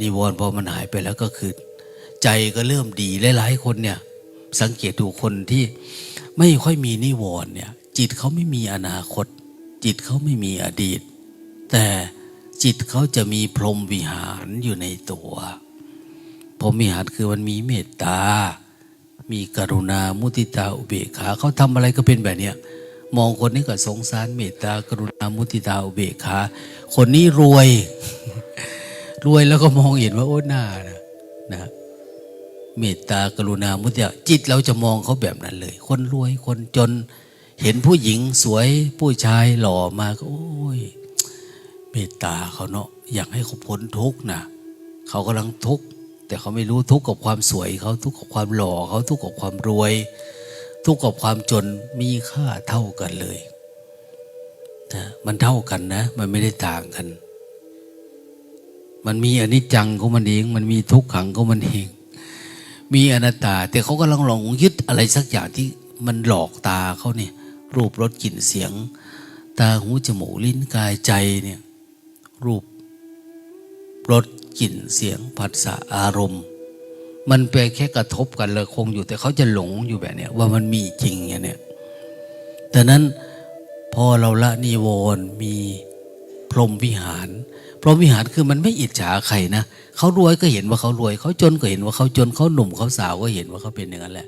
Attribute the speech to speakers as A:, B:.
A: นิวรณ์พอมันหายไปแล้วก็คือ ใจก็เริ่มดีหลายๆคนเนี่ย สังเกตดูคนที่ไม่ค่อยมีนิวรณ์เนี่ย จิตเขาไม่มีอนาคต จิตเขาไม่มีอดีต แต่จิตเขาจะมีพรหมวิหารอยู่ในตัวพรหมวิหารคือมันมีเมตตา มีกรุณา มุติตา อุเบกขา เขาทำอะไรก็เป็นแบบเนี้ย มองคนนี้ก็สงสารเมตตากรุณา มุติตา อุเบกขา คนนี้รวย รวยแล้วก็มองเห็นว่าโอ้หน้านะนะเมตตากรุณามุติตาจิตเราจะมองเขาแบบนั้นเลย คนรวยคนจน เห็นผู้หญิงสวยผู้ชายหล่อมาก็โอ้ย เมตตาเขาเนาะอยากให้เขาพ้นทุกข์นะเขากำลังทุกข์แต่เขาไม่รู้ทุกข์กับความสวยเขาทุกข์กับความหล่อเขาทุกข์กับความรวย ทุกข์กับความจนมีค่าเท่ากันเลยนะมันเท่ากันนะ มันไม่ได้ต่างกัน มันมีอนิจจังของมันเอง มันมีทุกขังของมันเอง มีอนัตตา แต่เขากำลังหลงยึดอะไรสักอย่างที่มันหลอกตาเขาเนี่ย รูปรสกลิ่นเสียง ตาหูจมูกลิ้นกายใจเนี่ย รูปรสกลิ่นเสียงผัสสะอารมณ์ มันไปแค่กระทบกันเลยคงอยู่แต่เขาจะหลงอยู่แบบเนี้ยว่ามันมีจริงอย่างเนี้ยแต่นั้นพอเราละนิวรณ์มีพรหมวิหาร พรหมวิหารคือมันไม่อิจฉาใครนะเขารวยก็เห็นว่าเขารวย เขาจนก็เห็นว่าเขาจนเขาหนุ่มเขาสาวก็เห็นว่าเขาเป็นอย่างนั้นแหละ